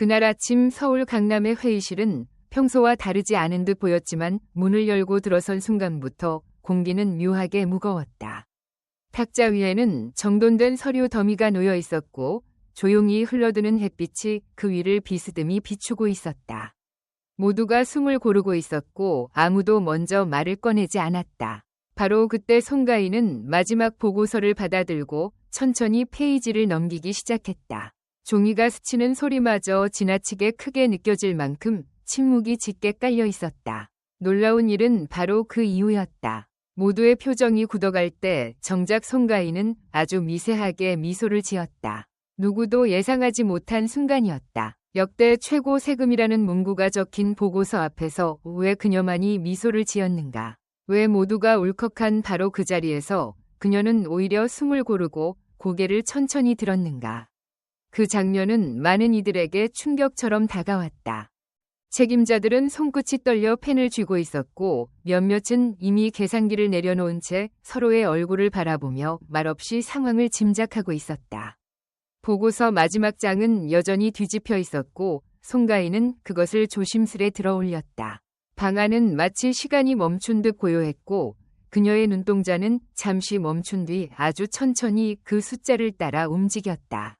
그날 아침 서울 강남의 회의실은 평소와 다르지 않은 듯 보였지만 문을 열고 들어선 순간부터 공기는 묘하게 무거웠다. 탁자 위에는 정돈된 서류 더미가 놓여 있었고 조용히 흘러드는 햇빛이 그 위를 비스듬히 비추고 있었다. 모두가 숨을 고르고 있었고 아무도 먼저 말을 꺼내지 않았다. 바로 그때 송가인은 마지막 보고서를 받아들고 천천히 페이지를 넘기기 시작했다. 종이가 스치는 소리마저 지나치게 크게 느껴질 만큼 침묵이 짙게 깔려 있었다. 놀라운 일은 바로 그 이후였다. 모두의 표정이 굳어갈 때 정작 송가인은 아주 미세하게 미소를 지었다. 누구도 예상하지 못한 순간이었다. 역대 최고 세금이라는 문구가 적힌 보고서 앞에서 왜 그녀만이 미소를 지었는가? 왜 모두가 울컥한 바로 그 자리에서 그녀는 오히려 숨을 고르고 고개를 천천히 들었는가? 그 장면은 많은 이들에게 충격처럼 다가왔다. 책임자들은 손끝이 떨려 펜을 쥐고 있었고 몇몇은 이미 계산기를 내려놓은 채 서로의 얼굴을 바라보며 말없이 상황을 짐작하고 있었다. 보고서 마지막 장은 여전히 뒤집혀 있었고 송가인은 그것을 조심스레 들어 올렸다. 방안은 마치 시간이 멈춘 듯 고요했고 그녀의 눈동자는 잠시 멈춘 뒤 아주 천천히 그 숫자를 따라 움직였다.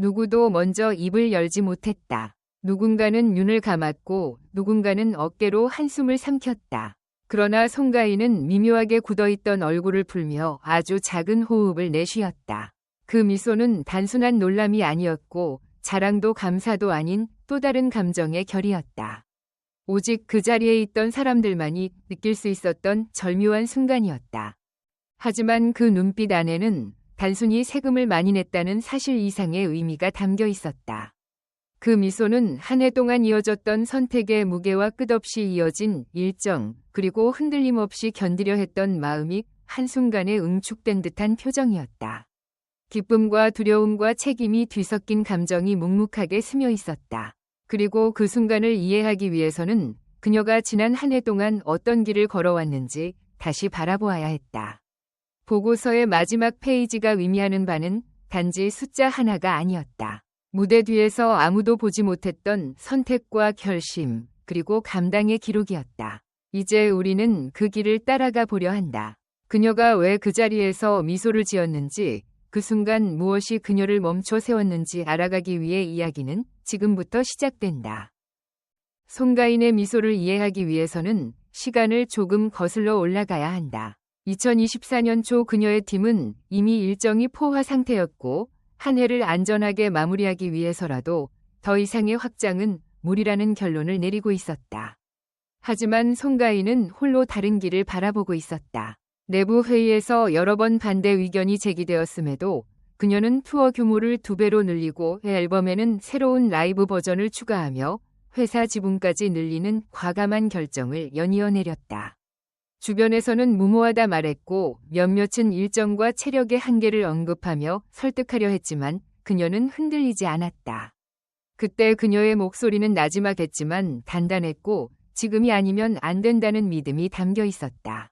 누구도 먼저 입을 열지 못했다. 누군가는 눈을 감았고 누군가는 어깨로 한숨을 삼켰다. 그러나 송가인은 미묘하게 굳어있던 얼굴을 풀며 아주 작은 호흡을 내쉬었다. 그 미소는 단순한 놀람이 아니었고 자랑도 감사도 아닌 또 다른 감정의 결이었다. 오직 그 자리에 있던 사람들만이 느낄 수 있었던 절묘한 순간이었다. 하지만 그 눈빛 안에는 단순히 세금을 많이 냈다는 사실 이상의 의미가 담겨 있었다. 그 미소는 한 해 동안 이어졌던 선택의 무게와 끝없이 이어진 일정, 그리고 흔들림 없이 견디려 했던 마음이 한순간에 응축된 듯한 표정이었다. 기쁨과 두려움과 책임이 뒤섞인 감정이 묵묵하게 스며 있었다. 그리고 그 순간을 이해하기 위해서는 그녀가 지난 한 해 동안 어떤 길을 걸어왔는지 다시 바라보아야 했다. 보고서의 마지막 페이지가 의미하는 바는 단지 숫자 하나가 아니었다. 무대 뒤에서 아무도 보지 못했던 선택과 결심, 그리고 감당의 기록이었다. 이제 우리는 그 길을 따라가 보려 한다. 그녀가 왜 그 자리에서 미소를 지었는지, 그 순간 무엇이 그녀를 멈춰 세웠는지 알아가기 위해 이야기는 지금부터 시작된다. 송가인의 미소를 이해하기 위해서는 시간을 조금 거슬러 올라가야 한다. 2024년 초 그녀의 팀은 이미 일정이 포화 상태였고 한 해를 안전하게 마무리하기 위해서라도 더 이상의 확장은 무리라는 결론을 내리고 있었다. 하지만 송가인은 홀로 다른 길을 바라보고 있었다. 내부 회의에서 여러 번 반대 의견이 제기되었음에도 그녀는 투어 규모를 두 배로 늘리고 앨범에는 새로운 라이브 버전을 추가하며 회사 지분까지 늘리는 과감한 결정을 연이어 내렸다. 주변에서는 무모하다 말했고 몇몇은 일정과 체력의 한계를 언급하며 설득하려 했지만 그녀는 흔들리지 않았다. 그때 그녀의 목소리는 나지막했지만 단단했고 지금이 아니면 안 된다는 믿음이 담겨 있었다.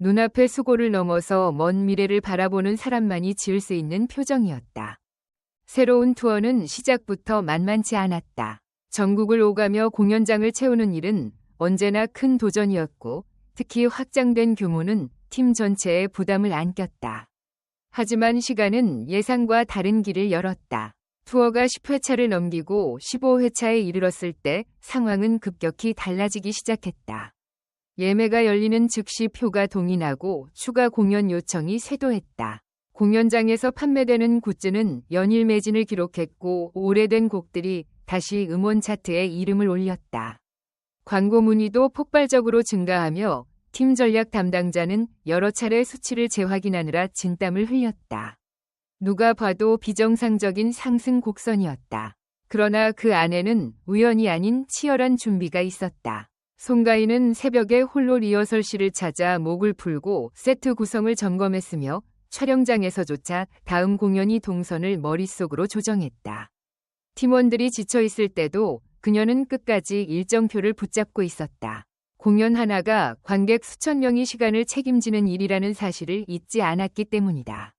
눈앞의 수고를 넘어서 먼 미래를 바라보는 사람만이 지을 수 있는 표정이었다. 새로운 투어는 시작부터 만만치 않았다. 전국을 오가며 공연장을 채우는 일은 언제나 큰 도전이었고 특히 확장된 규모는 팀 전체에 부담을 안겼다. 하지만 시간은 예상과 다른 길을 열었다. 투어가 10회차를 넘기고 15회차에 이르렀을 때 상황은 급격히 달라지기 시작했다. 예매가 열리는 즉시 표가 동인하고 추가 공연 요청이 쇄도했다. 공연장에서 판매되는 굿즈는 연일 매진을 기록했고 오래된 곡들이 다시 음원 차트에 이름을 올렸다. 광고 문의도 폭발적으로 증가하며 팀 전략 담당자는 여러 차례 수치를 재확인하느라 진땀을 흘렸다. 누가 봐도 비정상적인 상승 곡선이었다. 그러나 그 안에는 우연이 아닌 치열한 준비가 있었다. 송가인은 새벽에 홀로 리허설실을 찾아 목을 풀고 세트 구성을 점검했으며 촬영장에서조차 다음 공연이 동선을 머릿속으로 조정했다. 팀원들이 지쳐 있을 때도 그녀는 끝까지 일정표를 붙잡고 있었다. 공연 하나가 관객 수천 명이 시간을 책임지는 일이라는 사실을 잊지 않았기 때문이다.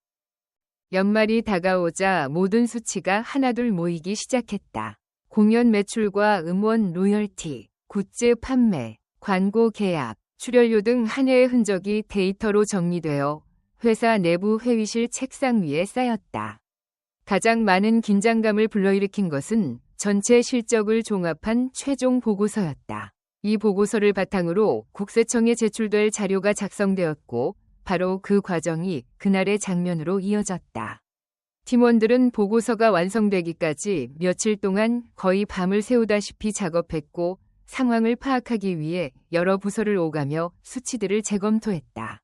연말이 다가오자 모든 수치가 하나둘 모이기 시작했다. 공연 매출과 음원 로열티, 굿즈 판매, 광고 계약, 출연료 등 한 해의 흔적이 데이터로 정리되어 회사 내부 회의실 책상 위에 쌓였다. 가장 많은 긴장감을 불러일으킨 것은 전체 실적을 종합한 최종 보고서였다. 이 보고서를 바탕으로 국세청에 제출될 자료가 작성되었고 바로 그 과정이 그날의 장면으로 이어졌다. 팀원들은 보고서가 완성되기까지 며칠 동안 거의 밤을 새우다시피 작업했고 상황을 파악하기 위해 여러 부서를 오가며 수치들을 재검토했다.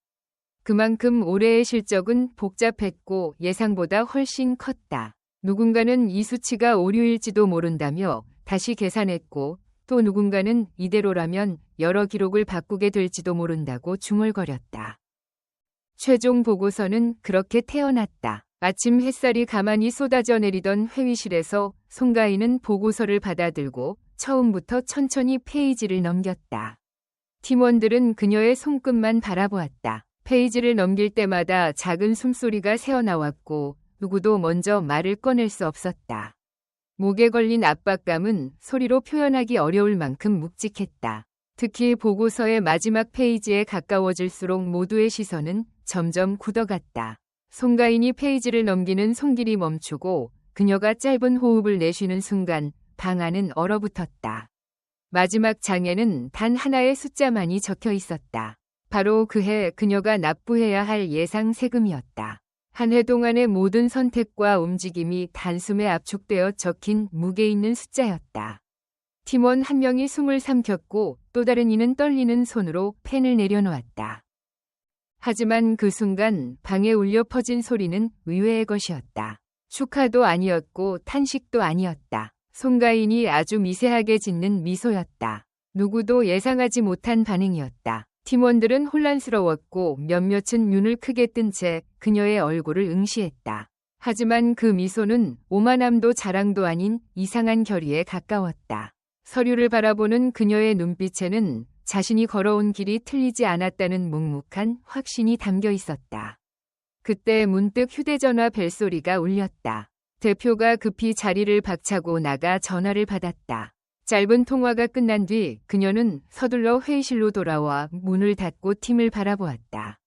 그만큼 올해의 실적은 복잡했고 예상보다 훨씬 컸다. 누군가는 이 수치가 오류일지도 모른다며 다시 계산했고 또 누군가는 이대로라면 여러 기록을 바꾸게 될지도 모른다고 중얼거렸다. 최종 보고서는 그렇게 태어났다. 아침 햇살이 가만히 쏟아져 내리던 회의실에서 송가인은 보고서를 받아들고 처음부터 천천히 페이지를 넘겼다. 팀원들은 그녀의 손끝만 바라보았다. 페이지를 넘길 때마다 작은 숨소리가 새어나왔고 누구도 먼저 말을 꺼낼 수 없었다. 목에 걸린 압박감은 소리로 표현하기 어려울 만큼 묵직했다. 특히 보고서의 마지막 페이지에 가까워질수록 모두의 시선은 점점 굳어갔다. 송가인이 페이지를 넘기는 손길이 멈추고 그녀가 짧은 호흡을 내쉬는 순간 방 안은 얼어붙었다. 마지막 장에는 단 하나의 숫자만이 적혀 있었다. 바로 그해 그녀가 납부해야 할 예상 세금이었다. 한 해 동안의 모든 선택과 움직임이 단숨에 압축되어 적힌 무게 있는 숫자였다. 팀원 한 명이 숨을 삼켰고 또 다른 이는 떨리는 손으로 펜을 내려놓았다. 하지만 그 순간 방에 울려 퍼진 소리는 의외의 것이었다. 축하도 아니었고 탄식도 아니었다. 송가인이 아주 미세하게 짓는 미소였다. 누구도 예상하지 못한 반응이었다. 팀원들은 혼란스러웠고 몇몇은 눈을 크게 뜬 채 그녀의 얼굴을 응시했다. 하지만 그 미소는 오만함도 자랑도 아닌 이상한 결의에 가까웠다. 서류를 바라보는 그녀의 눈빛에는 자신이 걸어온 길이 틀리지 않았다는 묵묵한 확신이 담겨 있었다. 그때 문득 휴대전화 벨소리가 울렸다. 대표가 급히 자리를 박차고 나가 전화를 받았다. 짧은 통화가 끝난 뒤 그녀는 서둘러 회의실로 돌아와 문을 닫고 팀을 바라보았다.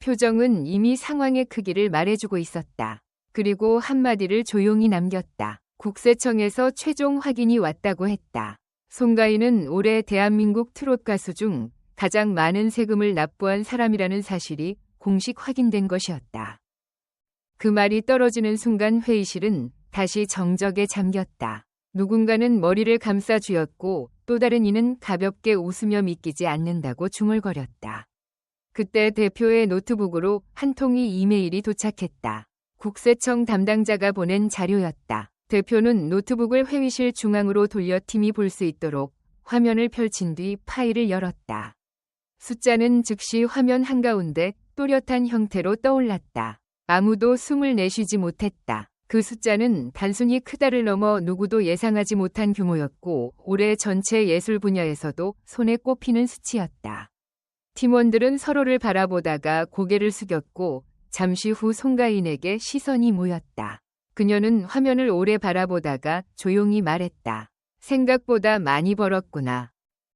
표정은 이미 상황의 크기를 말해주고 있었다. 그리고 한마디를 조용히 남겼다. 국세청에서 최종 확인이 왔다고 했다. 송가인은 올해 대한민국 트롯 가수 중 가장 많은 세금을 납부한 사람이라는 사실이 공식 확인된 것이었다. 그 말이 떨어지는 순간 회의실은 다시 정적에 잠겼다. 누군가는 머리를 감싸 쥐었고 또 다른 이는 가볍게 웃으며 믿기지 않는다고 중얼거렸다. 그때 대표의 노트북으로 한 통이 이메일이 도착했다. 국세청 담당자가 보낸 자료였다. 대표는 노트북을 회의실 중앙으로 돌려 팀이 볼 수 있도록 화면을 펼친 뒤 파일을 열었다. 숫자는 즉시 화면 한가운데 또렷한 형태로 떠올랐다. 아무도 숨을 내쉬지 못했다. 그 숫자는 단순히 크다를 넘어 누구도 예상하지 못한 규모였고 올해 전체 예술 분야에서도 손에 꼽히는 수치였다. 팀원들은 서로를 바라보다가 고개를 숙였고 잠시 후 송가인에게 시선이 모였다. 그녀는 화면을 오래 바라보다가 조용히 말했다. 생각보다 많이 벌었구나.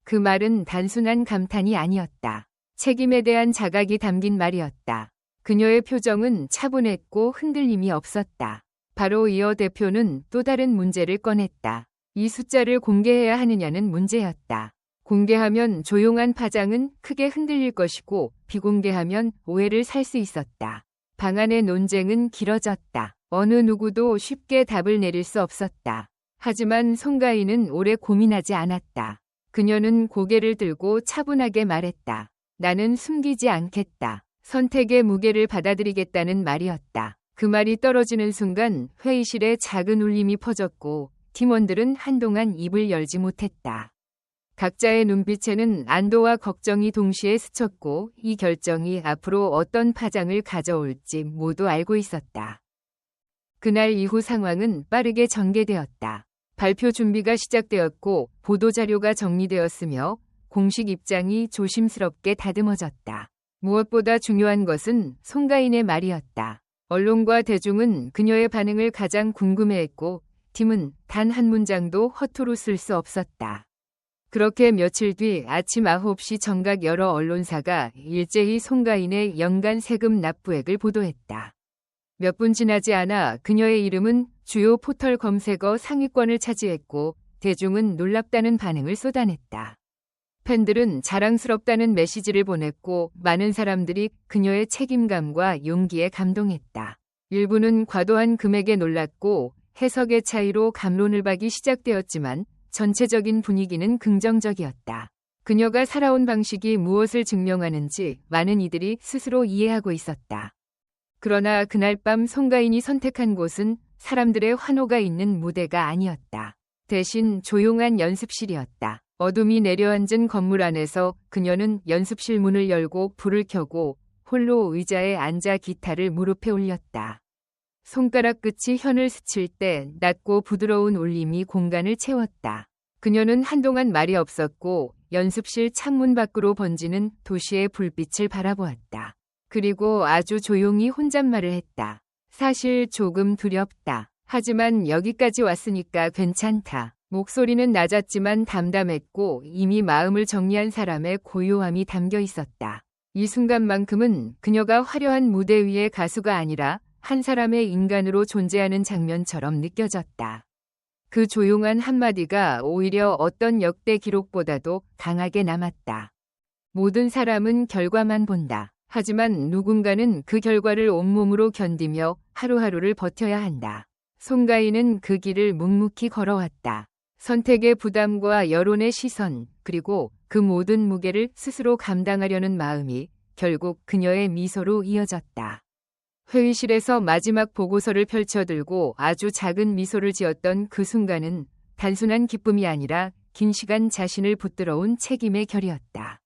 그 말은 단순한 감탄이 아니었다. 책임에 대한 자각이 담긴 말이었다. 그녀의 표정은 차분했고 흔들림이 없었다. 바로 이어 대표는 또 다른 문제를 꺼냈다. 이 숫자를 공개해야 하느냐는 문제였다. 공개하면 조용한 파장은 크게 흔들릴 것이고 비공개하면 오해를 살 수 있었다. 방안의 논쟁은 길어졌다. 어느 누구도 쉽게 답을 내릴 수 없었다. 하지만 송가인은 오래 고민하지 않았다. 그녀는 고개를 들고 차분하게 말했다. 나는 숨기지 않겠다. 선택의 무게를 받아들이겠다는 말이었다. 그 말이 떨어지는 순간 회의실에 작은 울림이 퍼졌고 팀원들은 한동안 입을 열지 못했다. 각자의 눈빛에는 안도와 걱정이 동시에 스쳤고 이 결정이 앞으로 어떤 파장을 가져올지 모두 알고 있었다. 그날 이후 상황은 빠르게 전개되었다. 발표 준비가 시작되었고 보도자료가 정리되었으며 공식 입장이 조심스럽게 다듬어졌다. 무엇보다 중요한 것은 송가인의 말이었다. 언론과 대중은 그녀의 반응을 가장 궁금해했고 팀은 단 한 문장도 허투루 쓸 수 없었다. 그렇게 며칠 뒤 아침 9시 정각 여러 언론사가 일제히 송가인의 연간 세금 납부액을 보도했다. 몇 분 지나지 않아 그녀의 이름은 주요 포털 검색어 상위권을 차지했고 대중은 놀랍다는 반응을 쏟아냈다. 팬들은 자랑스럽다는 메시지를 보냈고 많은 사람들이 그녀의 책임감과 용기에 감동했다. 일부는 과도한 금액에 놀랐고 해석의 차이로 감론을 박이 시작되었지만 전체적인 분위기는 긍정적이었다. 그녀가 살아온 방식이 무엇을 증명하는지 많은 이들이 스스로 이해하고 있었다. 그러나 그날 밤 송가인이 선택한 곳은 사람들의 환호가 있는 무대가 아니었다. 대신 조용한 연습실이었다. 어둠이 내려앉은 건물 안에서 그녀는 연습실 문을 열고 불을 켜고 홀로 의자에 앉아 기타를 무릎에 올렸다. 손가락 끝이 현을 스칠 때 낮고 부드러운 울림이 공간을 채웠다. 그녀는 한동안 말이 없었고 연습실 창문 밖으로 번지는 도시의 불빛을 바라보았다. 그리고 아주 조용히 혼잣말을 했다. 사실 조금 두렵다. 하지만 여기까지 왔으니까 괜찮다. 목소리는 낮았지만 담담했고 이미 마음을 정리한 사람의 고요함이 담겨 있었다. 이 순간만큼은 그녀가 화려한 무대 위의 가수가 아니라 한 사람의 인간으로 존재하는 장면처럼 느껴졌다. 그 조용한 한마디가 오히려 어떤 역대 기록보다도 강하게 남았다. 모든 사람은 결과만 본다. 하지만 누군가는 그 결과를 온몸으로 견디며 하루하루를 버텨야 한다. 송가인은 그 길을 묵묵히 걸어왔다. 선택의 부담과 여론의 시선, 그리고 그 모든 무게를 스스로 감당하려는 마음이 결국 그녀의 미소로 이어졌다. 회의실에서 마지막 보고서를 펼쳐들고 아주 작은 미소를 지었던 그 순간은 단순한 기쁨이 아니라 긴 시간 자신을 붙들어온 책임의 결이었다.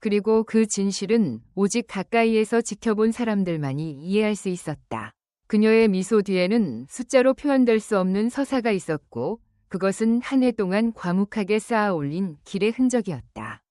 그리고 그 진실은 오직 가까이에서 지켜본 사람들만이 이해할 수 있었다. 그녀의 미소 뒤에는 숫자로 표현될 수 없는 서사가 있었고 그것은 한 해 동안 과묵하게 쌓아 올린 길의 흔적이었다.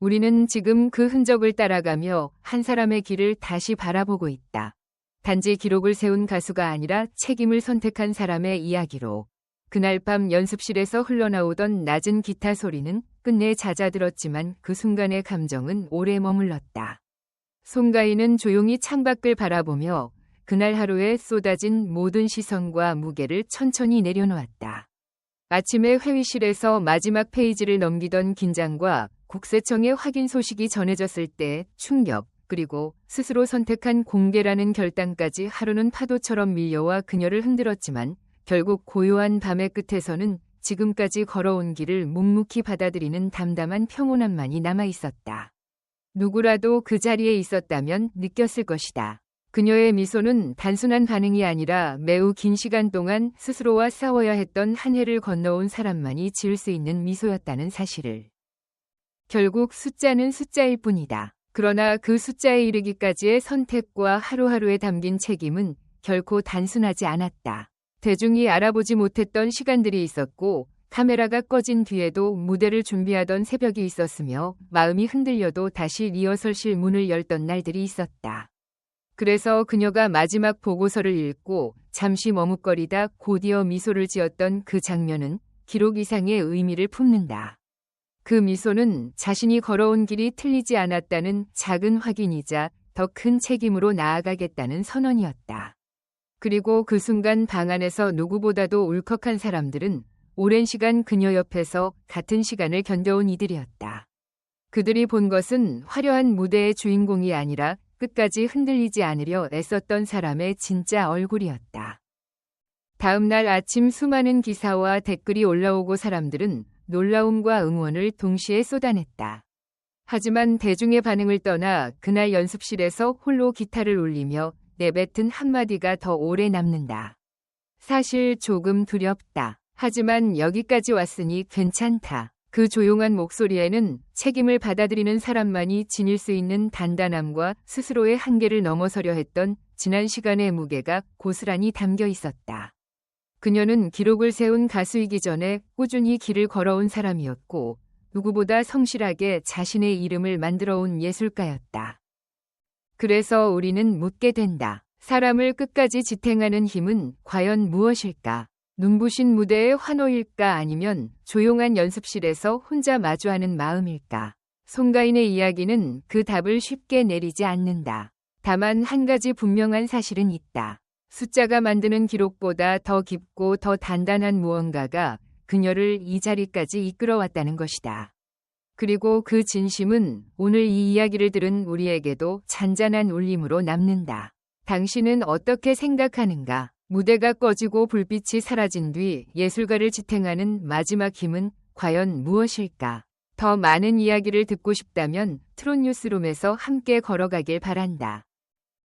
우리는 지금 그 흔적을 따라가며 한 사람의 길을 다시 바라보고 있다. 단지 기록을 세운 가수가 아니라 책임을 선택한 사람의 이야기로 그날 밤 연습실에서 흘러나오던 낮은 기타 소리는 끝내 잦아들었지만 그 순간의 감정은 오래 머물렀다. 송가인은 조용히 창밖을 바라보며 그날 하루에 쏟아진 모든 시선과 무게를 천천히 내려놓았다. 아침에 회의실에서 마지막 페이지를 넘기던 긴장과 국세청의 확인 소식이 전해졌을 때 충격, 그리고 스스로 선택한 공개라는 결단까지 하루는 파도처럼 밀려와 그녀를 흔들었지만 결국 고요한 밤의 끝에서는 지금까지 걸어온 길을 묵묵히 받아들이는 담담한 평온함만이 남아 있었다. 누구라도 그 자리에 있었다면 느꼈을 것이다. 그녀의 미소는 단순한 반응이 아니라 매우 긴 시간 동안 스스로와 싸워야 했던 한 해를 건너온 사람만이 지을 수 있는 미소였다는 사실을. 결국 숫자는 숫자일 뿐이다. 그러나 그 숫자에 이르기까지의 선택과 하루하루에 담긴 책임은 결코 단순하지 않았다. 대중이 알아보지 못했던 시간들이 있었고 카메라가 꺼진 뒤에도 무대를 준비하던 새벽이 있었으며 마음이 흔들려도 다시 리허설실 문을 열던 날들이 있었다. 그래서 그녀가 마지막 보고서를 읽고 잠시 머뭇거리다 곧이어 미소를 지었던 그 장면은 기록 이상의 의미를 품는다. 그 미소는 자신이 걸어온 길이 틀리지 않았다는 작은 확인이자 더 큰 책임으로 나아가겠다는 선언이었다. 그리고 그 순간 방 안에서 누구보다도 울컥한 사람들은 오랜 시간 그녀 옆에서 같은 시간을 견뎌온 이들이었다. 그들이 본 것은 화려한 무대의 주인공이 아니라 끝까지 흔들리지 않으려 애썼던 사람의 진짜 얼굴이었다. 다음 날 아침 수많은 기사와 댓글이 올라오고 사람들은 놀라움과 응원을 동시에 쏟아냈다. 하지만 대중의 반응을 떠나 그날 연습실에서 홀로 기타를 울리며 내뱉은 한마디가 더 오래 남는다. 사실 조금 두렵다. 하지만 여기까지 왔으니 괜찮다. 그 조용한 목소리에는 책임을 받아들이는 사람만이 지닐 수 있는 단단함과 스스로의 한계를 넘어서려 했던 지난 시간의 무게가 고스란히 담겨 있었다. 그녀는 기록을 세운 가수이기 전에 꾸준히 길을 걸어온 사람이었고 누구보다 성실하게 자신의 이름을 만들어온 예술가였다. 그래서 우리는 묻게 된다. 사람을 끝까지 지탱하는 힘은 과연 무엇일까? 눈부신 무대의 환호일까 아니면 조용한 연습실에서 혼자 마주하는 마음일까? 송가인의 이야기는 그 답을 쉽게 내리지 않는다. 다만 한 가지 분명한 사실은 있다. 숫자가 만드는 기록보다 더 깊고 더 단단한 무언가가 그녀를 이 자리까지 이끌어왔다는 것이다. 그리고 그 진심은 오늘 이 이야기를 들은 우리에게도 잔잔한 울림으로 남는다. 당신은 어떻게 생각하는가? 무대가 꺼지고 불빛이 사라진 뒤 예술가를 지탱하는 마지막 힘은 과연 무엇일까? 더 많은 이야기를 듣고 싶다면 트롯 뉴스룸에서 함께 걸어가길 바란다.